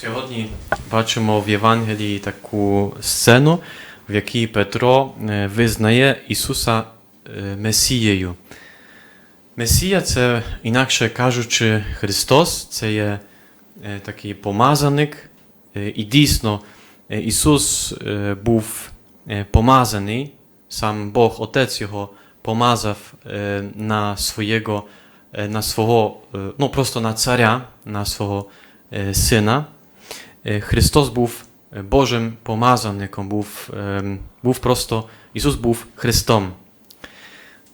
Сьогодні бачимо в Євангелії таку сцену, в якій Петро е, визнає Ісуса е, Месією. Месія це, інакше кажучи, Христос, це є е, такий помазаник. І дійсно Ісус був помазаний, сам Бог, Отець Його помазав на е, на свого, ну просто на царя, на свого сина. Е, Христос був е, Божим помазаником, був, ем, був просто, Ісус був Христом.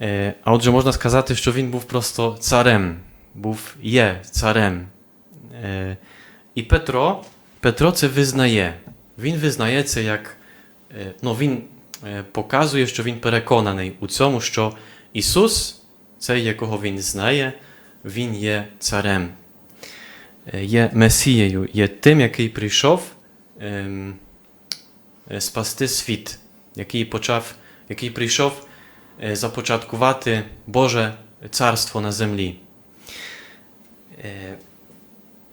Е, А отже, можна сказати, що Він був просто царем, був є царем. Е, І Петро, Петро це визнає. Він визнає це як, е, ну, він е, показує, що він переконаний у цьому, що Ісус, цей, якого він знає, Він є царем, е, є Месією, є тим, який прийшов ем, е, спасти світ, який почав, який прийшов е, започаткувати Боже царство на землі. Е,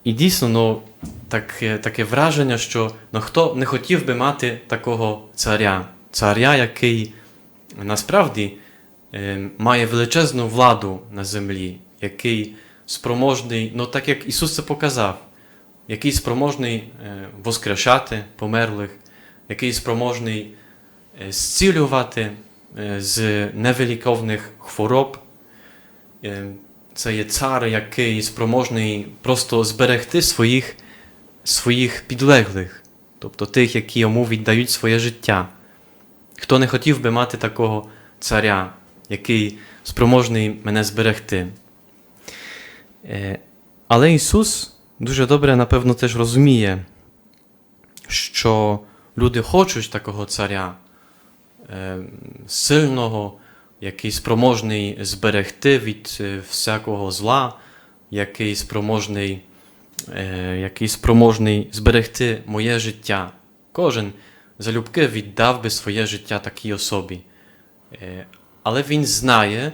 І дійсно, ну, таке, таке враження, що ну, хто не хотів би мати такого царя, царя, який насправді е, має величезну владу на землі, який спроможний, ну так як Ісус це показав, який спроможний е, воскрешати померлих, який спроможний е, зцілювати е, з невиліковних хвороб. Це є цар, який спроможний просто зберегти своїх, своїх підлеглих, тобто тих, які йому віддають своє життя. Хто не хотів би мати такого царя, який спроможний мене зберегти. Е, Але Ісус дуже добре, напевно, теж розуміє, що люди хочуть такого царя, е, сильного, який спроможний зберегти від е, всякого зла, який спроможний, який спроможний зберегти моє життя. Кожен залюбки віддав би своє життя такій особі. Але він знає,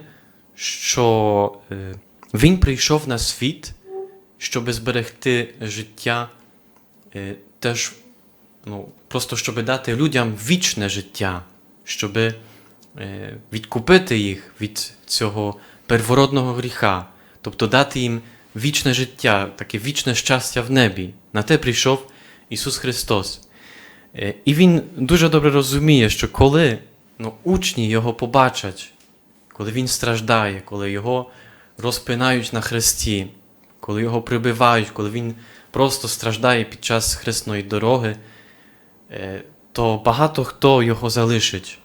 що він прийшов на світ, щоб зберегти життя, е, теж ну, просто щоб дати людям вічне життя, щоб е, відкупити їх від цього первородного гріха, тобто дати їм вічне життя, таке вічне щастя в небі. На те прийшов Ісус Христос. Е, І Він дуже добре розуміє, що коли ну, учні Його побачать, коли Він страждає, коли Його розпинають на хресті, коли Його прибивають, коли Він просто страждає під час хресної дороги, е, то багато хто його залишить.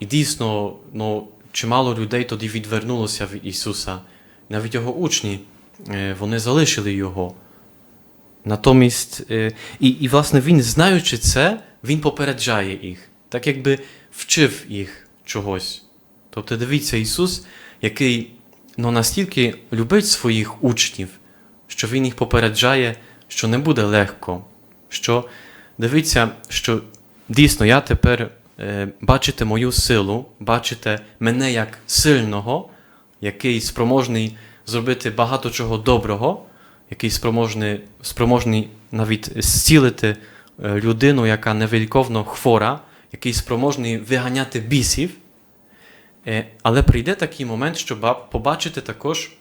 І дійсно, ну, чимало людей тоді відвернулося від Ісуса. Навіть його учні, е, вони залишили Його. Натомість, е, і, і, власне, він, знаючи це, він попереджає їх, так якби вчив їх чогось. Тобто, дивіться, Ісус, який ну, настільки любить своїх учнів, що Він їх попереджає, що не буде легко. Що дивіться, що дійсно я тепер е, бачите мою силу, бачите мене як сильного, який спроможний зробити багато чого доброго, який спроможний, спроможний навіть зцілити е, людину, яка невеликовно хвора, який спроможний виганяти бісів. Е, Але прийде такий момент, щоб ба- побачити також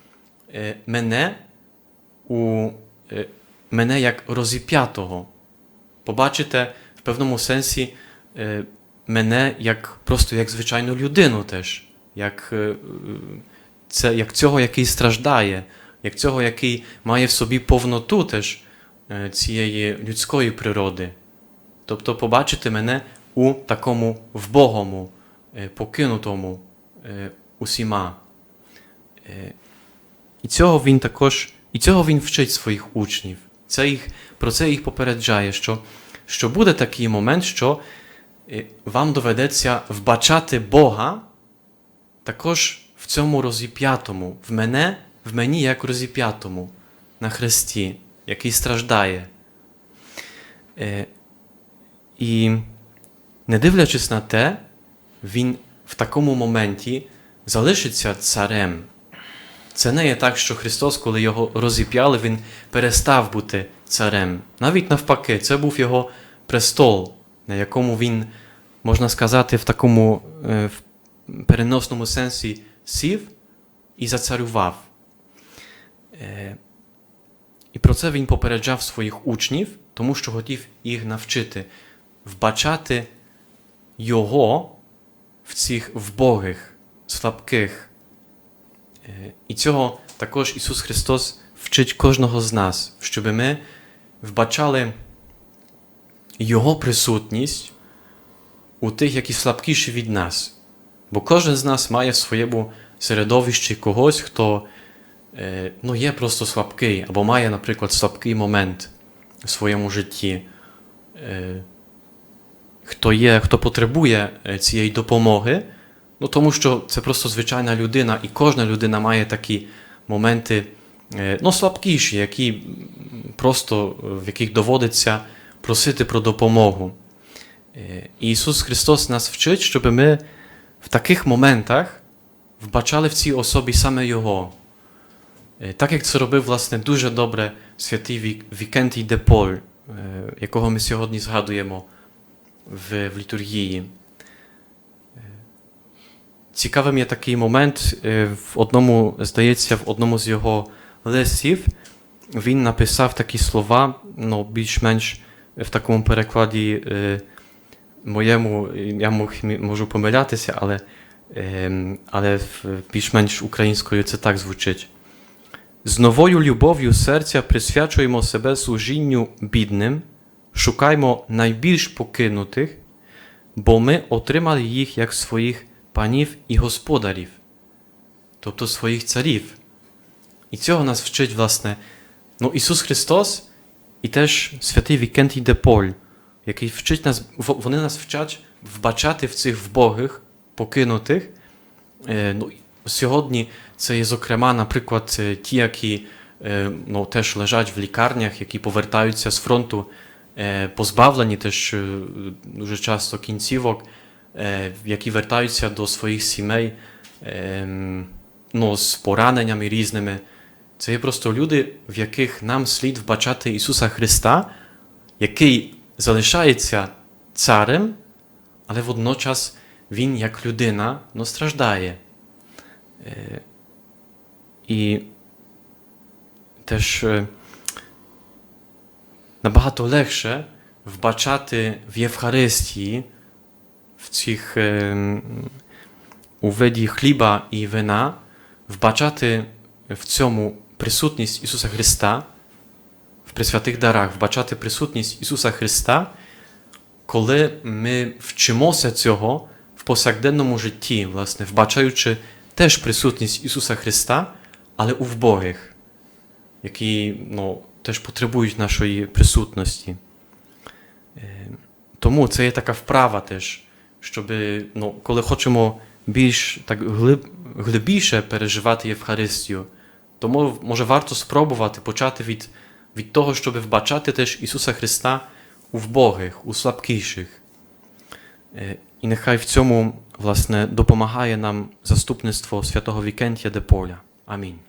е, мене у е, мене як розіп'ятого. Побачите в певному сенсі мене як просто як звичайну людину теж, як, це, як цього, який страждає, як цього, який має в собі повноту теж цієї людської природи. Тобто побачити мене у такому вбогому, покинутому усіма. Е, І цього він також, і цього він вчить своїх учнів. Це їх, про це їх попереджає, що, що буде такий момент, що е, вам доведеться вбачати Бога також в цьому розіп'ятому, в мене, в мені як розіп'ятому на хресті, який страждає. Е, І не дивлячись на те, він в такому моменті залишиться царем. Це не є так, що Христос, коли його розіп'яли, він перестав бути царем. Навіть навпаки, це був його престол, на якому він, можна сказати, в такому е, в переносному сенсі сів і зацарював. Е, І про це він попереджав своїх учнів, тому що хотів їх навчити вбачати його в цих вбогих, слабких. Е, І цього також Ісус Христос вчить кожного з нас, щоб ми вбачали Його присутність у тих, які слабкіші від нас. Бо кожен з нас має в своєму середовищі когось, хто е, ну, є просто слабкий, або має, наприклад, слабкий момент в своєму житті. Хто є, хто потребує е, цієї допомоги, ну тому що це просто звичайна людина, і кожна людина має такі моменти е, ну, слабкіші, які просто в яких доводиться просити про допомогу. Е, Ісус Христос нас вчить, щоб ми в таких моментах вбачали в цій особі саме Його. Так як це робив, власне, дуже добре святий Вік- Вікентій де Поль, е, якого ми сьогодні згадуємо в, в літургії. Цікавим є такий момент в одному, здається, в одному з його листів він написав такі слова, ну, більш-менш в такому перекладі моєму, я можу помилятися, але, але більш-менш українською це так звучить. З новою любов'ю серця присвячуємо себе служінню бідним, шукаймо найбільш покинутих, бо ми отримали їх як своїх панів і господарів, тобто своїх царів. І цього нас вчить, власне, ну, Ісус Христос і теж святий Вікентій де Поль, який вчить нас, вони нас вчать вбачати в цих вбогих, покинутих. Е, Ну, сьогодні це є, зокрема, наприклад, е, ті, які е, ну, теж лежать в лікарнях, які повертаються з фронту, позбавлені теж е, дуже часто кінцівок, е, які вертаються до своїх сімей е, ну, з пораненнями різними. Це є просто люди, в яких нам слід вбачати Ісуса Христа, який залишається царем, але водночас Він, як людина, ну, страждає. Е, І теж е, набагато легше вбачати в Євхаристії, в цих е, у виді хліба і вина, вбачати в цьому присутність Ісуса Христа, в присвятих дарах, вбачати присутність Ісуса Христа, коли ми вчимося цього в повсякденному житті, власне, вбачаючи теж присутність Ісуса Христа, але у вбогих, які ну, теж потребують нашої присутності. Е, Тому це є така вправа теж, щоб, ну, коли хочемо більш так глиб, глибіше переживати Євхаристію, тому може варто спробувати почати від, від того, щоб вбачати теж Ісуса Христа у вбогих, у слабкіших. Е, І нехай в цьому, власне, допомагає нам заступництво святого Вікентія де Поля. Амінь.